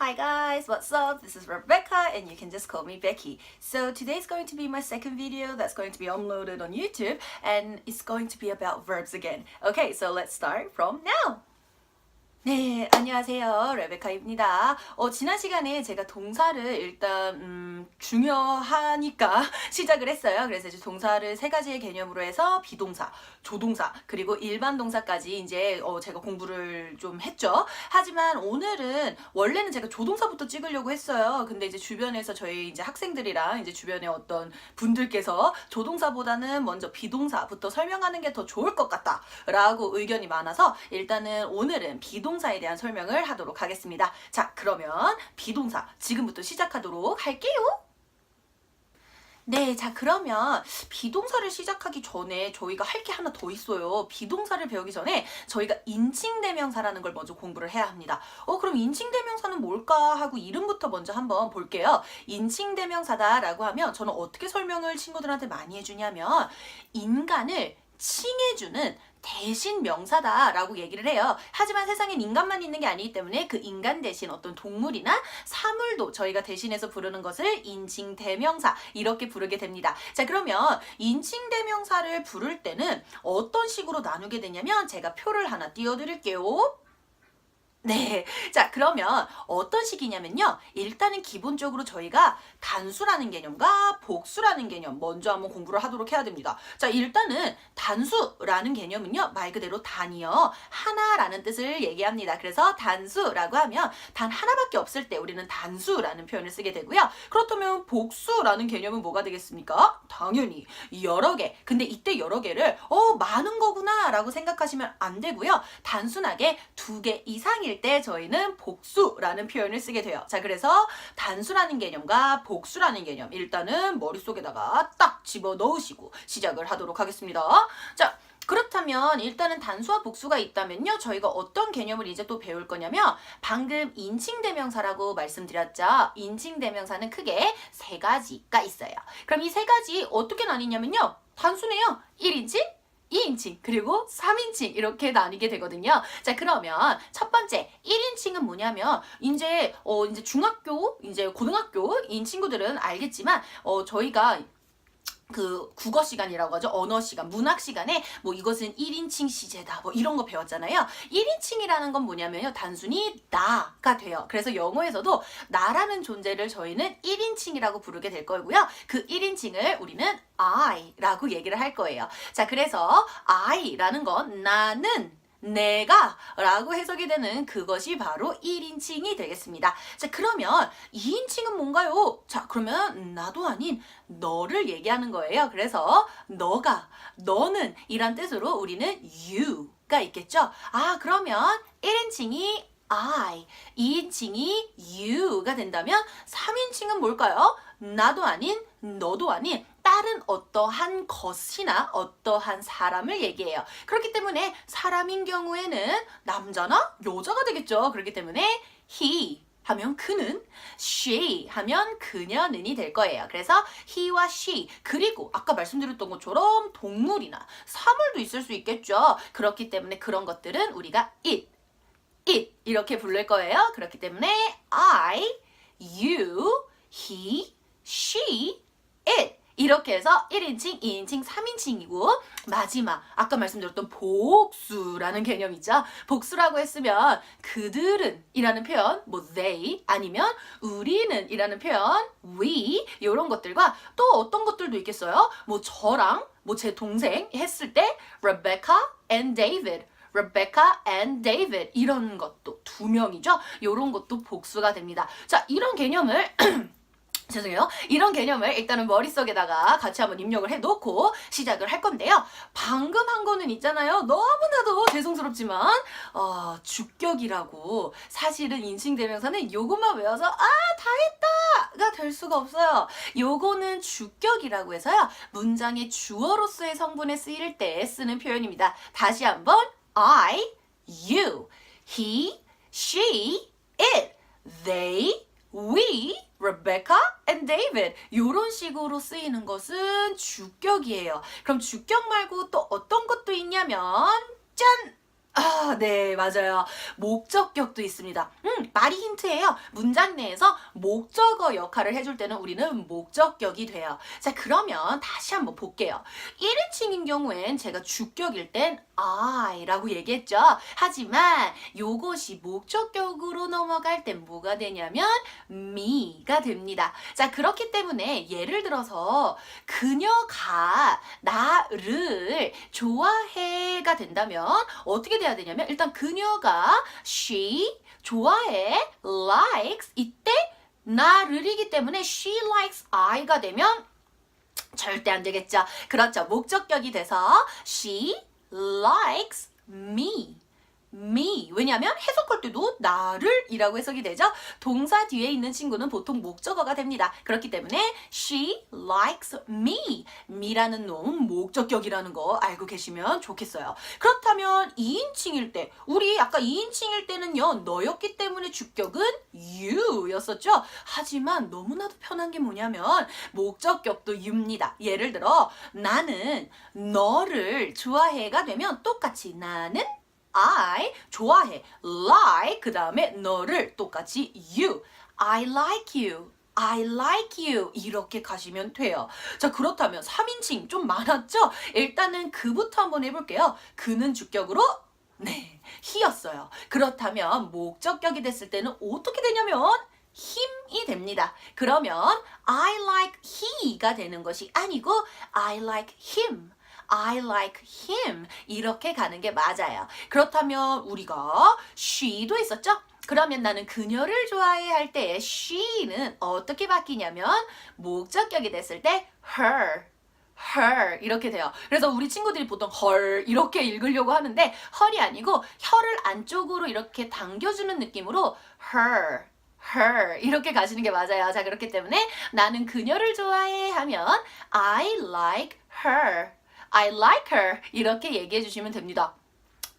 Hi guys, what's up? This is Rebecca and you can just call me Becky. So today's going to be my second video that's going to be uploaded on YouTube and it's going to be about verbs again. Okay, so let's start from now. 네, 안녕하세요. 레베카입니다. 어, 지난 시간에 제가 동사를 일단, 음, 중요하니까 시작을 했어요. 그래서 이제 동사를 세 가지의 개념으로 해서 비동사, 조동사, 그리고 일반 동사까지 이제, 어, 제가 공부를 좀 했죠. 하지만 오늘은, 원래는 제가 조동사부터 찍으려고 했어요. 근데 이제 주변에서 저희 이제 학생들이랑 이제 주변에 어떤 분들께서 조동사보다는 먼저 비동사부터 설명하는 게 더 좋을 것 같다. 라고 의견이 많아서 일단은 오늘은 비동사 에 대한 설명을 하도록 하겠습니다. 자, 그러면 비동사 지금부터 시작하도록 할게요. 네, 자, 그러면 비동사를 시작하기 전에 저희가 할 게 하나 더 있어요. 비동사를 배우기 전에 저희가 인칭대명사라는 걸 먼저 공부를 해야 합니다. 어, 그럼 인칭대명사는 뭘까 하고 이름부터 먼저 한번 볼게요. 인칭대명사다라고 하면 저는 어떻게 설명을 친구들한테 많이 해주냐면 인간을 칭해주는 대신 명사다라고 얘기를 해요. 하지만 세상엔 인간만 있는 게 아니기 때문에 그 인간 대신 어떤 동물이나 사물도 저희가 대신해서 부르는 것을 인칭 대명사 이렇게 부르게 됩니다. 자 그러면 인칭 대명사를 부를 때는 어떤 식으로 나누게 되냐면 제가 표를 하나 띄워드릴게요. 네. 자, 그러면 어떤 식이냐면요. 일단은 기본적으로 저희가 단수라는 개념과 복수라는 개념 먼저 한번 공부를 하도록 해야 됩니다. 자, 일단은 단수라는 개념은요. 말 그대로 단이요. 하나라는 뜻을 얘기합니다. 그래서 단수라고 하면 단 하나밖에 없을 때 우리는 단수라는 표현을 쓰게 되고요. 그렇다면 복수라는 개념은 뭐가 되겠습니까? 당연히 여러 개. 근데 이때 여러 개를 어, 많은 거구나라고 생각하시면 안 되고요. 단순하게 두 개 이상일 때 저희는 복수라는 표현을 쓰게 돼요. 자, 그래서 단수라는 개념과 복수라는 개념 일단은 머릿속에다가 딱 집어 넣으시고 시작을 하도록 하겠습니다. 자, 그렇다면 일단은 단수와 복수가 있다면요. 저희가 어떤 개념을 이제 또 배울 거냐면 방금 인칭대명사라고 말씀드렸죠. 인칭대명사는 크게 세 가지가 있어요. 그럼 이 세 가지 어떻게 나뉘냐면요. 단순해요. 1인칭, 2인칭 그리고 3인칭 이렇게 나뉘게 되거든요. 자 그러면 첫 번째 1인칭은 뭐냐면 이제 어 이제 중학교 이제 고등학교 인 친구들은 알겠지만 어 저희가 그 국어 시간이라고 하죠. 언어 시간, 문학 시간에 뭐 이것은 1인칭 시제다. 뭐 이런 거 배웠잖아요. 1인칭이라는 건 뭐냐면요. 단순히 나가 돼요. 그래서 영어에서도 나라는 존재를 저희는 1인칭이라고 부르게 될 거고요. 그 1인칭을 우리는 I라고 얘기를 할 거예요. 자, 그래서 I라는 건 나는 내가 라고 해석이 되는 그것이 바로 1인칭이 되겠습니다. 자, 그러면 2인칭은 뭔가요? 자, 그러면 나도 아닌 너를 얘기하는 거예요. 그래서 너가, 너는 이란 뜻으로 우리는 you가 있겠죠? 아, 그러면 1인칭이 I, 2인칭이 you가 된다면 3인칭은 뭘까요? 나도 아닌 너도 아닌 다른 어떠한 것이나 어떠한 사람을 얘기해요. 그렇기 때문에 사람인 경우에는 남자나 여자가 되겠죠. 그렇기 때문에 he 하면 그는, she 하면 그녀는이 될 거예요. 그래서 he와 she 그리고 아까 말씀드렸던 것처럼 동물이나 사물도 있을 수 있겠죠. 그렇기 때문에 그런 것들은 우리가 it, it 이렇게 부를 거예요. 그렇기 때문에 I, you, he, she, it 이렇게 해서 1인칭, 2인칭, 3인칭이고 마지막 아까 말씀드렸던 복수라는 개념이죠. 복수라고 했으면 그들은 이라는 표현 뭐 they 아니면 우리는 이라는 표현 we 이런 것들과 또 어떤 것들도 있겠어요. 뭐 저랑 뭐 제 동생 했을 때 Rebecca and David Rebecca and David 이런 것도 두 명이죠. 이런 것도 복수가 됩니다. 자, 이런 개념을 죄송해요. 이런 개념을 일단은 머릿속에다가 같이 한번 입력을 해놓고 시작을 할 건데요. 방금 한 거는 있잖아요. 너무나도 죄송스럽지만 어, 주격이라고 사실은 인칭대명사는 요것만 외워서 아 다 했다가 될 수가 없어요. 요거는 주격이라고 해서요. 문장의 주어로서의 성분에 쓰일 때 쓰는 표현입니다. 다시 한번 I, you, he, she, it, they, we, Rebecca and David 이런 식으로 쓰이는 것은 주격이에요. 그럼 주격 말고 또 어떤 것도 있냐면 짠! 아, 네, 맞아요. 목적격도 있습니다. 음, 말이 힌트예요. 문장 내에서 목적어 역할을 해줄 때는 우리는 목적격이 돼요. 자, 그러면 다시 한번 볼게요. 1인칭인 경우엔 제가 주격일 땐 I라고 얘기했죠. 하지만 요것이 목적격으로 넘어갈 땐 뭐가 되냐면 me가 됩니다. 자, 그렇기 때문에 예를 들어서 그녀가 나를 좋아해가 된다면 어떻게 돼야 되냐면 일단 그녀가 she 좋아해 likes 이때 나를이기 때문에 she likes I가 되면 절대 안 되겠죠. 그렇죠. 목적격이 돼서 she likes me. Me. 왜냐하면 해석할 때도 나를 이라고 해석이 되죠. 동사 뒤에 있는 친구는 보통 목적어가 됩니다. 그렇기 때문에 she likes me. me라는 놈 목적격이라는 거 알고 계시면 좋겠어요. 그렇다면 2인칭일 때 우리 아까 2인칭일 때는요. 너였기 때문에 주격은 you였었죠. 하지만 너무나도 편한 게 뭐냐면 목적격도 you입니다. 예를 들어 나는 너를 좋아해가 되면 똑같이 나는 I 좋아해 like 그 다음에 너를 똑같이 you I like you I like you 이렇게 가시면 돼요. 자 그렇다면 3인칭 좀 많았죠? 일단은 그부터 한번 해볼게요. 그는 주격으로 네 he였어요. 그렇다면 목적격이 됐을 때는 어떻게 되냐면 힘이 됩니다. 그러면 I like he가 되는 것이 아니고 I like him. I like him. 이렇게 가는 게 맞아요. 그렇다면 우리가 she도 있었죠? 그러면 나는 그녀를 좋아해 할 때 she는 어떻게 바뀌냐면 목적격이 됐을 때 her. her 이렇게 돼요. 그래서 우리 친구들이 보통 her 이렇게 읽으려고 하는데 her이 아니고 혀를 안쪽으로 이렇게 당겨주는 느낌으로 her her 이렇게 가시는 게 맞아요. 자 그렇기 때문에 나는 그녀를 좋아해 하면 I like her I like her 이렇게 얘기해 주시면 됩니다.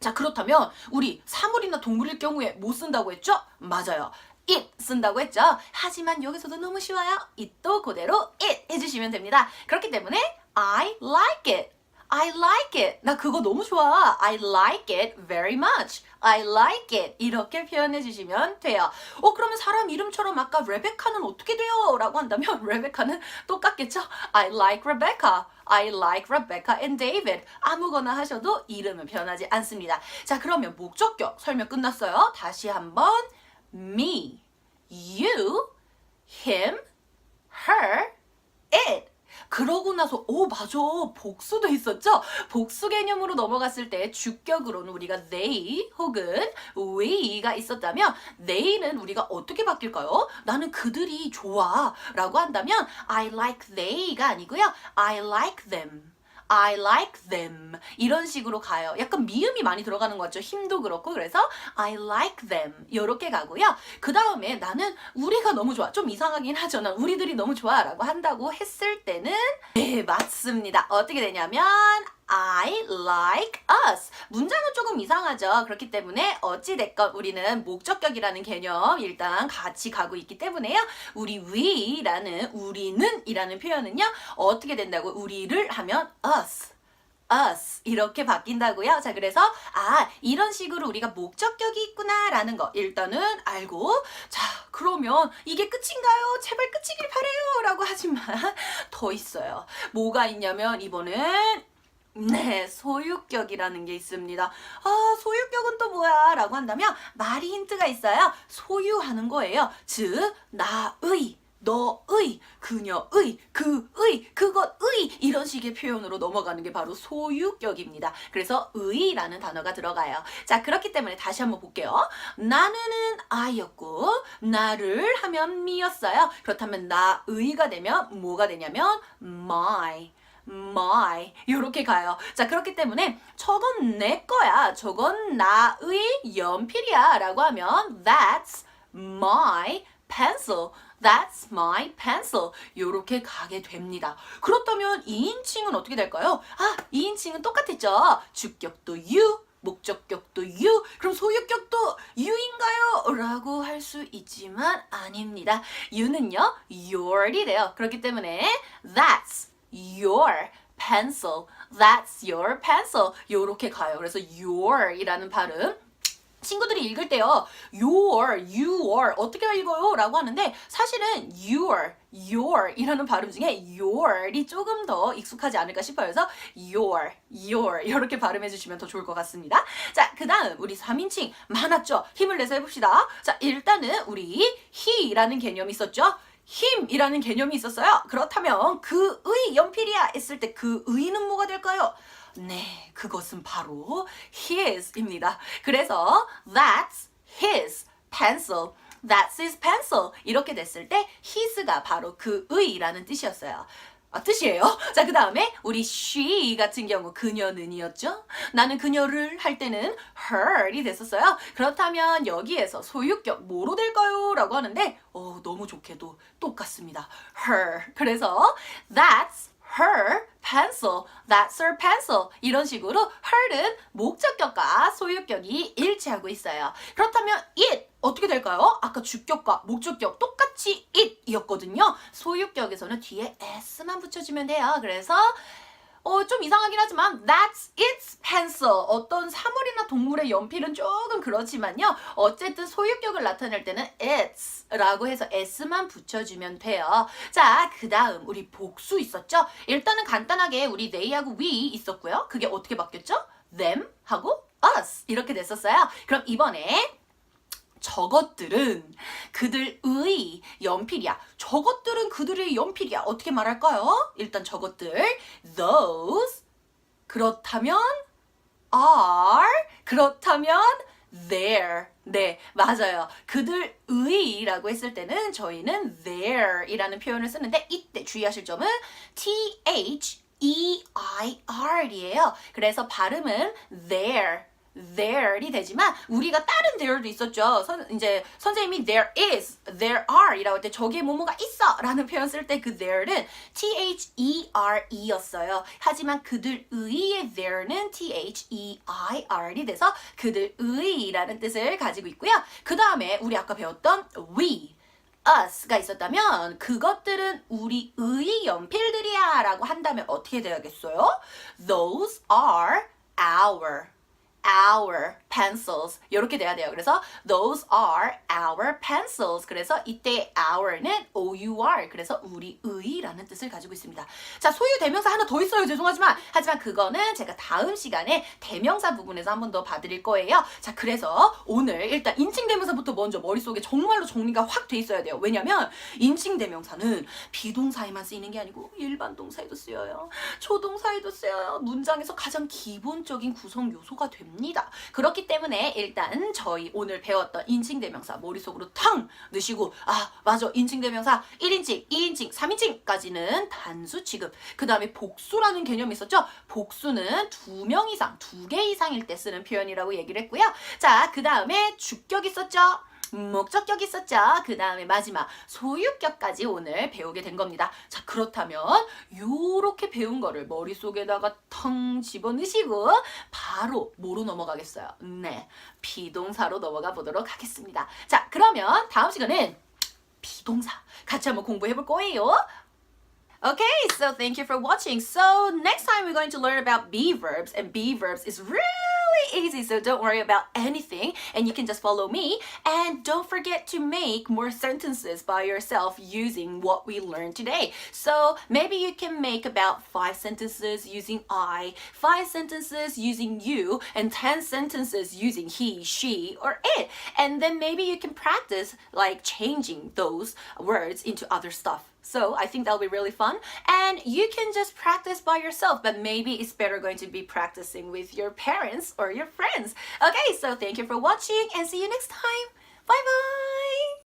자 그렇다면 우리 사물이나 동물일 경우에 뭐 쓴다고 했죠? 맞아요. it 쓴다고 했죠. 하지만 여기서도 너무 쉬워요. it도 그대로 it 해주시면 됩니다. 그렇기 때문에 I like it. I like it. 나 그거 너무 좋아. I like it very much. I like it. 이렇게 표현해 주시면 돼요. 어, 그러면 사람 이름처럼 아까 레베카는 어떻게 돼요? 라고 한다면 레베카는 똑같겠죠? I like Rebecca. I like Rebecca and David. 아무거나 하셔도 이름은 변하지 않습니다. 자, 그러면 목적격 설명 끝났어요. 다시 한번 me, you, him, her, it. 그러고 나서 오 맞아. 복수도 있었죠? 복수 개념으로 넘어갔을 때 주격으로는 우리가 they 혹은 we가 있었다면 they는 우리가 어떻게 바뀔까요? 나는 그들이 좋아 라고 한다면 I like they가 아니고요. I like them I like them 이런 식으로 가요. 약간 미음이 많이 들어가는 것 같죠. 힘도 그렇고 그래서 I like them 이렇게 가고요. 그 다음에 나는 우리가 너무 좋아. 좀 이상하긴 하죠. 난 우리들이 너무 좋아 라고 한다고 했을 때는 네 맞습니다. 어떻게 되냐면 I like us. 문장은 조금 이상하죠. 그렇기 때문에 어찌됐건 우리는 목적격이라는 개념 일단 같이 가고 있기 때문에요. 우리 we라는 우리는 이라는 표현은요. 어떻게 된다고 우리를 하면 us. us 이렇게 바뀐다고요. 자, 그래서 아, 이런 식으로 우리가 목적격이 있구나라는 거 일단은 알고 자, 그러면 이게 끝인가요? 제발 끝이길 바래요라고 하지만 더 있어요. 뭐가 있냐면 이번엔 네, 소유격이라는 게 있습니다. 아, 소유격은 또 뭐야? 라고 한다면 말이 힌트가 있어요. 소유하는 거예요. 즉, 나의, 너의, 그녀의, 그의, 그것의 이런 식의 표현으로 넘어가는 게 바로 소유격입니다. 그래서 의라는 단어가 들어가요. 자, 그렇기 때문에 다시 한번 볼게요. 나는은 I였고 나를 하면 me였어요. 그렇다면 나의가 되면 뭐가 되냐면 my. My 이렇게 가요. 자 그렇기 때문에 저건 내 거야. 저건 나의 연필이야 라고 하면 that's my pencil. That's my pencil. 이렇게 가게 됩니다. 그렇다면 2인칭은 어떻게 될까요? 아, 2인칭은 똑같았죠. 주격도 you, 목적격도 you, 그럼 소유격도 you인가요? 라고 할 수 있지만 아닙니다. you는요, your이 돼요. 그렇기 때문에 that's your pencil. That's your pencil. 요렇게 가요. 그래서 your이라는 발음 친구들이 읽을 때요, your, your 어떻게 읽어요? 라고 하는데 사실은 your, your 이라는 발음 중에 your이 조금 더 익숙하지 않을까 싶어요. 그래서 your, your 이렇게 발음해 주시면 더 좋을 것 같습니다. 자, 그 다음 우리 3인칭 많았죠? 힘을 내서 해봅시다. 자, 일단은 우리 he라는 개념이 있었죠? 힘이라는 개념이 있었어요. 그렇다면 그의 연필이야 했을 때 그 의는 뭐가 될까요? 네, 그것은 바로 his입니다. 그래서 that's his pencil. That's his pencil. 이렇게 됐을 때 his가 바로 그의라는 뜻이었어요. 아, 뜻이에요. 자, 그 다음에 우리 she 같은 경우 그녀는이었죠. 나는 그녀를 할 때는 her이 됐었어요. 그렇다면 여기에서 소유격 뭐로 될까요? 라고 하는데 어, 너무 좋게도 똑같습니다. her. 그래서 that's her pencil. That's her pencil. 이런 식으로 her는 목적격과 소유격이 일치하고 있어요. 그렇다면 it 어떻게 될까요? 아까 주격과 목적격 똑같이 it이었거든요. 소유격에서는 뒤에 s만 붙여주면 돼요. 그래서 어, 좀 이상하긴 하지만 that's pencil. 어떤 사물이나 동물의 연필은 조금 그렇지만요. 어쨌든 소유격을 나타낼 때는 its라고 해서 s만 붙여주면 돼요. 자, 그 다음 우리 복수 있었죠? 일단은 간단하게 우리 they하고 we 있었고요. 그게 어떻게 바뀌었죠? them 하고 us 이렇게 됐었어요. 그럼 이번에 저것들은 그들의 연필이야. 저것들은 그들의 연필이야. 어떻게 말할까요? 일단 저것들 those 그렇다면 are 그렇다면 their 네, 맞아요. 그들의라고 했을 때는 저희는 their이라는 표현을 쓰는데 이때 주의하실 점은 th e i r이에요. 그래서 발음은 their there이 되지만 우리가 다른 there도 있었죠. 선, 이제 선생님이 there is, there are 이라고 할 때 저기에 뭐뭐가 있어 라는 표현 쓸 때 그 there는 t-h-e-r-e였어요. 하지만 그들의의 there는 t-h-e-i-r이 돼서 그들의라는 뜻을 가지고 있고요. 그 다음에 우리 아까 배웠던 we us가 있었다면 그것들은 우리의 연필들이야 라고 한다면 어떻게 돼야겠어요? Those are our our pencils 이렇게 돼야 돼요. 그래서 those are our pencils. 그래서 이때 our는 our 그래서 우리의라는 뜻을 가지고 있습니다. 자 소유 대명사 하나 더 있어요. 죄송하지만 하지만 그거는 제가 다음 시간에 대명사 부분에서 한 번 더 봐드릴 거예요. 자 그래서 오늘 일단 인칭 대명사부터 먼저 머릿속에 정말로 정리가 확 돼 있어야 돼요. 왜냐면 인칭 대명사는 비동사에만 쓰이는 게 아니고 일반 동사에도 쓰여요. 조동사에도 쓰여요. 문장에서 가장 기본적인 구성 요소가 됩니다. 그렇기 때문에 일단 저희 오늘 배웠던 인칭대명사 머릿속으로 탕 넣으시고 아 맞아. 인칭대명사 1인칭, 2인칭, 3인칭까지는 단수 취급. 그 다음에 복수라는 개념이 있었죠? 복수는 두 명 이상, 두 개 이상일 때 쓰는 표현이라고 얘기를 했고요. 자 그 다음에 주격 있었죠 목적격 있었죠. 그 다음에 마지막 소유격까지 오늘 배우게 된 겁니다. 자 그렇다면 요렇게 배운 거를 머릿속에다가 텅 집어넣으시고 바로 뭐로 넘어가겠어요? 네, 비동사로 넘어가 보도록 하겠습니다. 자 그러면 다음 시간은 비동사 같이 한번 공부해 볼 거예요. Okay, so thank you for watching. So next time we're going to learn about be verbs and be verbs is really easy, so don't worry about anything and you can just follow me and don't forget to make more sentences by yourself using what we learned today. So maybe you can make about 5 sentences using I, 5 sentences using you and 10 sentences using he, she or it. And then maybe you can practice like changing those words into other stuff. So I think that'll be really fun. And you can just practice by yourself, but maybe it's better going to be practicing with your parents or your friends. Okay, so thank you for watching and see you next time. Bye bye.